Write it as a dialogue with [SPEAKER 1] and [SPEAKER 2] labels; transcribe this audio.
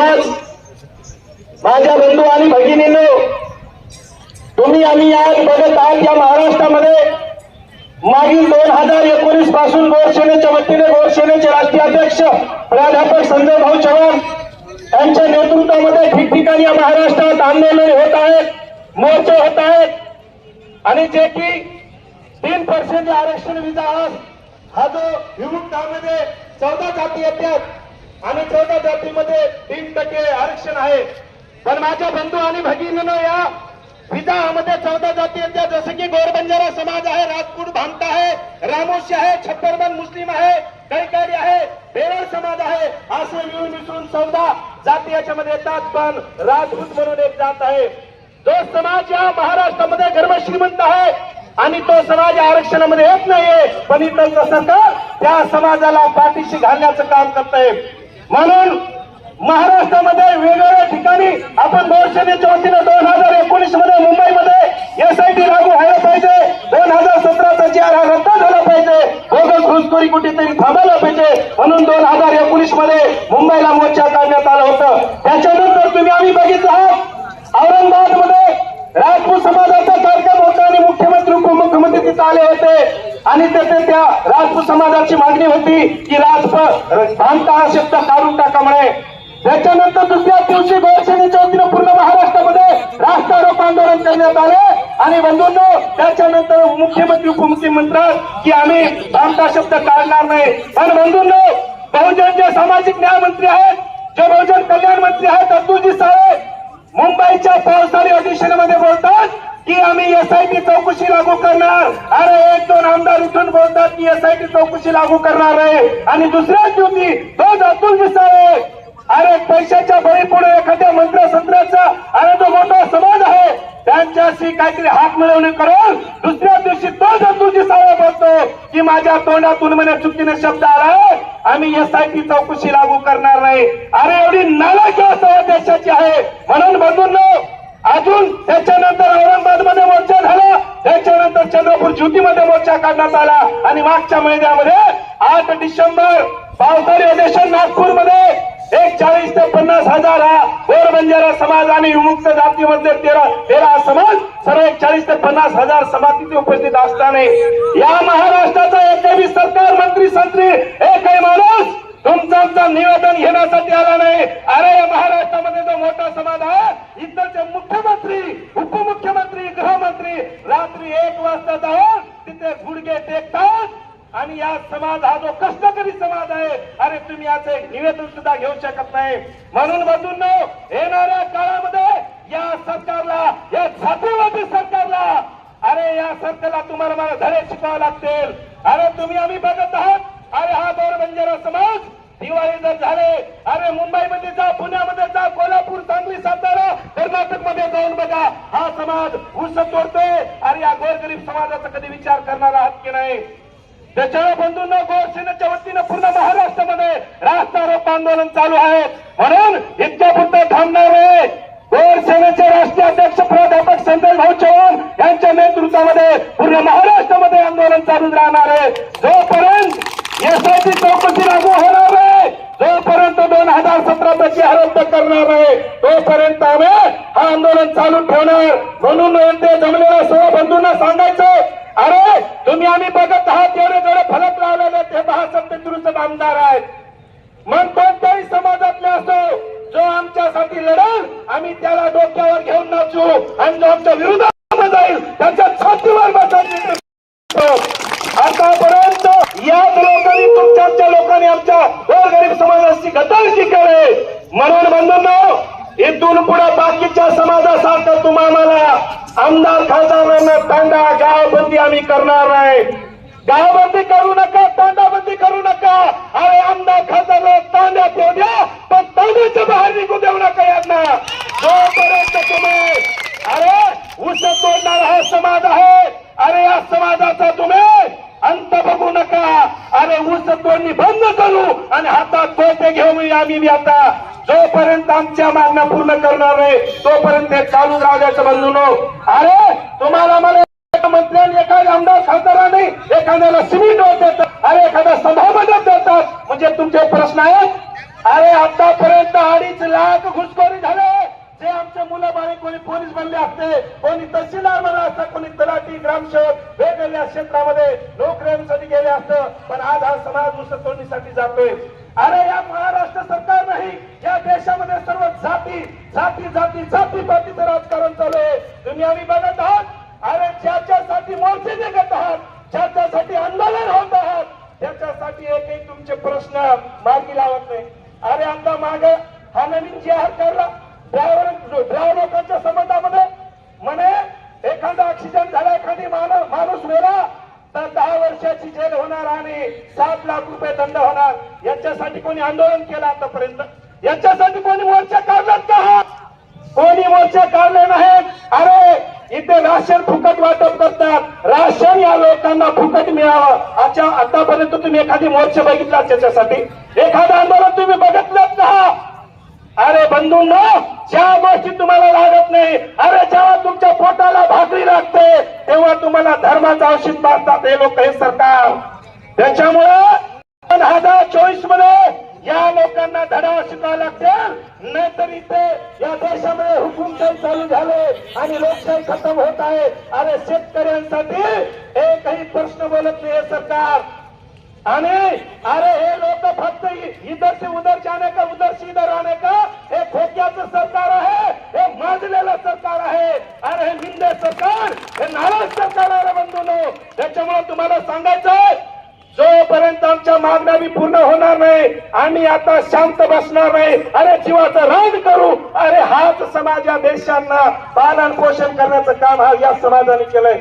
[SPEAKER 1] आज माझ्या बंधू आणि भगिनींनो तुम्ही आम्ही आज बघत आहात या महाराष्ट्रामध्ये मागील दोन हजार एकोणीसपासून गोरसेनेच्या वतीने गोरसेनेचे राष्ट्रीय अध्यक्ष प्राध्यापक संजय भाऊ चव्हाण यांच्या नेतृत्वामध्ये ठिकठिकाणी या महाराष्ट्रात आंदोलन होत आहेत मोर्चे होत आहेत. आणि जे की तीन पर्सेंट आरक्षण विजा हा जो विमुक्तामध्ये चौदा जाती येतात आणि चौदा जातीमध्ये तीन टक्के आरक्षण आहे. पण माझ्या बंधू आणि भगिनीनं या विधामध्ये चौदा जाती येत्या जसं की गोरबंजारा समाज आहे राजपूत भामटा आहे रामोशी आहे छप्परबन मुस्लिम आहे कैकारी आहे बेरळ समाज आहे. असे मिळून मिसळून चौदा जाती याच्यामध्ये येतात पण राजपूत म्हणून एक जात आहे. जो समाज या महाराष्ट्रामध्ये गर्भ श्रीमंत आहे आणि तो समाज या आरक्षणामध्ये येत नाहीये पण इथं सरकार त्या समाजाला पाठीशी घालण्याचं काम करत आहे म्हणून महाराष्ट्रामध्ये वेगवेगळ्या ठिकाणी आपण शिवसेनेच्या वतीनं दोन हजार एकोणीसमध्ये मुंबईमध्ये एसआयटी लागू व्हायला पाहिजे. दोन हजार सतराचा जी आर हा रद्द झाला पाहिजे. बोगस घुसखोरी कुठेतरी थांबायला पाहिजे. म्हणून दोन हजार एकोणीसमध्ये मुंबईला मोर्चा काढण्यात आलं होतं त्याच्यानंतर तुम्ही आम्ही बघितलं आहात औरंगाबादमध्ये राजपूत समाजाचा कार्यक्रम होता आणि मुख्यमंत्री उपमुख्यमंत्री तिथे आले होते. आणि तेथे त्या राजपूत समाजाची मागणी होती की राजपथ भामटा हा शब्द काढून टाका म्हणे. त्याच्यानंतर दुसऱ्या दिवशी गोरसेनेच्या वतीनं पूर्ण महाराष्ट्रामध्ये रास्तारोक आंदोलन करण्यात आले. आणि बंधूंनो त्याच्यानंतर मुख्यमंत्री उपमुख्यमंत्री म्हणतात की आम्ही भामटा शब्द काढणार नाही. पण बंधूंनो बहुजन जे सामाजिक न्याय मंत्री आहेत जे बहुजन कल्याण मंत्री आहेत अब्दुलजी साहेब मुंबईच्या पावसाळी अधिवेशनामध्ये बोलतात. की आम्ही एसआयटी चौकशी लागू करणार. अरे एक दोन आमदार उठून बोलतात की एसआयटी चौकशी लागू करणार आहे. आणि दुसऱ्याच दिवशी तोच अतुल साहेब अरे पैशाच्या बळी पुढे एखाद्या मंत्र मंत्रसंत्राचा अरे तो मोठा समाज आहे त्यांच्याशी काहीतरी हात मिळवणी करून दुसऱ्या दिवशी तोच अतुलजी साहेब बोलतो की माझ्या तोंडातून म्हणे चुकीने शब्द आला आम्ही एसआयटी चौकशी लागू करणार नाही. अरे एवढी नालायक अवस्था देशाची आहे. म्हणून बंधूंनो अजून त्याच्यानंतर औरंगाबादमध्ये मोर्चा झाला. त्याच्यानंतर चंद्रपूर ज्योतीमध्ये मोर्चा काढण्यात आला. आणि मागच्या महिन्यामध्ये आठ डिसेंबर पावसाळी अधिवेशन नागपूरमध्ये एक चाळीस ते पन्नास हजार हा गोरबंजारा समाज आणि विमुक्त जातीमध्ये तेरा तेरा समाज सर्व एक चाळीस ते पन्नास हजार सभा तिथे उपस्थित असताना या महाराष्ट्राचा एकही सरकार मंत्री संत्री एकही माणूस तुमचं निवेदन घेण्यासाठी आला नाही. अरे या महाराष्ट्रामध्ये जो मोठा समाज आहे इथलचे मुख्यमंत्री उपमुख्यमंत्री गृहमंत्री रात्री एक वाजता जाऊन तिथे गुडघे टेकतात आणि या समाज हा जो कष्टकरी समाज आहे अरे तुम्ही याचे एक निवेदन सुद्धा घेऊ शकत नाही. म्हणून बघून येणाऱ्या काळामध्ये या सरकारला या छात्रवादी सरकारला अरे या सरकारला तुम्हाला मला धडे शिकावे लागतील. अरे तुम्ही आम्ही बघत आहात अरे हा दोर बंजारा समाज दिवाळी जर झाले अरे मुंबईमध्ये जा पुण्यामध्ये जा कोल्हापूर सांगली सातारा कर्नाटकमध्ये जाऊन बघा. हा समाज ऊस तोडतोय. अरे या गोरगरीब समाजाचा कधी विचार करणारा आहात की नाही? त्याच्या बंधूंना गोरसेनेच्या वतीनं पूर्ण महाराष्ट्रामध्ये रास्ता रोप आंदोलन चालू आहे. म्हणून इतक्या पुरतं थांबणार आहे. गोरसेनेचे राष्ट्रीय अध्यक्ष प्राध्यापक संजय भाऊ चव्हाण यांच्या नेतृत्वामध्ये पूर्ण महाराष्ट्रामध्ये आंदोलन चालू राहणार आहे. जोपर्यंत एसआयटी चौकशी लागू होणार आहे जोपर्यंत दोन रद्द करणार आहे. तोपर्यंत आम्ही हा आंदोलन चालू ठेवणार. म्हणून ते जमलेल्या सर्व बंधूंना सांगायचं अरे तुम्ही आम्ही बघत आहात एवढे जेवढे फलक लावलेले ते महासत्य दुरुस्त आमदार आहेत. मग कोणत्याही समाजातले असो जो आमच्यासाठी लढेल आम्ही त्याला डोक्यावर घेऊन नाचू आणि जो आमच्या विरोधात बाकीच्या समाजासारखं तुम्हाला आमदार खासदारांना तांडा गावबंदी आम्ही करणार नाही. गावबंदी करू नका तांडाबंदी करू नका. अरे आमदार खासदार तांड्यात येऊ द्या पण तांड्याच्या बाहेर निघू देऊ नका यांना. जोपर्यंत तुम्ही अरे उस तोडणारा हा समाज आहे अरे या समाजाचा तुम्ही अंत बघू नका. अरे उस तोडणी बंद कोटे आम्ही आता. जोपर्यंत आमच्या मागण्या पूर्ण करणार नाही तोपर्यंत हे चालू राहू द्यायचं बंधूनो अरे तुम्हाला मला एका मंत्र्यांनी एखाद्या आमदार खासदारांनी एखाद्याला सिमेंट देतात. अरे एखाद्या सभा देतात. म्हणजे तुमचे प्रश्न आहेत? अरे आतापर्यंत अडीच लाख घुसखोरी झाले. जे आमचे मुलं बाळी कोणी पोलीस बनले असते कोणी तहसीलदार बनला असते कोणी तलाठी ग्रामसेवक वेगवेगळ्या क्षेत्रामध्ये नोकऱ्यांसाठी गेले असतं. पण आज हा समाज उसतोडणीसाठी जातोय. अरे या महाराष्ट्र सरकार नाही या देशामध्ये सर्व जाती जाती जाती जाती पातीचं राजकारण चालू आहे. तुम्ही आम्ही बघत आहात. अरे ज्याच्यासाठी मोर्चे निघत आहात ज्याच्यासाठी आंदोलन होत आहात त्याच्यासाठी एकही तुमचे प्रश्न मार्गी लावत नाही. अरे आमचा माग हा नवीन जी आर काढला ड्रायव्हर ड्रायव्हर लोकांच्या संबंधामध्ये म्हणे एखादा ऍक्सिडेंट झाला एखादी माणूस मेला तर दहा वर्षाची जेल होणार आणि सात लाख रुपये दंड होणार. याच्यासाठी कोणी आंदोलन केलं आतापर्यंत? याच्यासाठी कोणी मोर्चा काढलात का? कोणी मोर्चा काढले नाहीत? अरे इथे राशन फुकट वाटप करतात. राशन या लोकांना फुकट मिळावं. अच्छा आतापर्यंत तुम्ही एखादी मोर्चा बघितला त्याच्यासाठी? एखादं आंदोलन तुम्ही बघितलं का? अरे बंधूंना ज्या गोष्टी तुम्हाला लागत नाही अरे जेव्हा तुमच्या पोटाला भाकरी लागते तेव्हा तुम्हाला धर्माचं औषध मारतात हे लोक हे सरकार. त्याच्यामुळं दोन हजार चोवीसमध्ये या लोकांना धडा शिकावा लागतील नाहीतर इथे या देशामध्ये हुकुमशाही चालू झाले आणि लोकशाही खतम होत आहे. अरे शेतकऱ्यांसाठी एकही प्रश्न बोलत नाही सरकार. आणि अरे हे लोक फक्त इ- इधर से उधर जाने का उधर से इधर आने का? हे खोक्याचं सरकार आहे. हे माजलेलं सरकार आहे. अरे हे निंदे सरकार हे नाराज सरकार आहे रे त्याच्यामुळे तुम्हाला सांगायचंय जोपर्यंत आमच्या मागण्या पूर्ण होणार नाही आम्ही आता शांत बसणार नाही. अरे जीवाचं राज करू. अरे हाच समाज या देशांना पालन पोषण करण्याचं काम हा या समाजाने केलंय.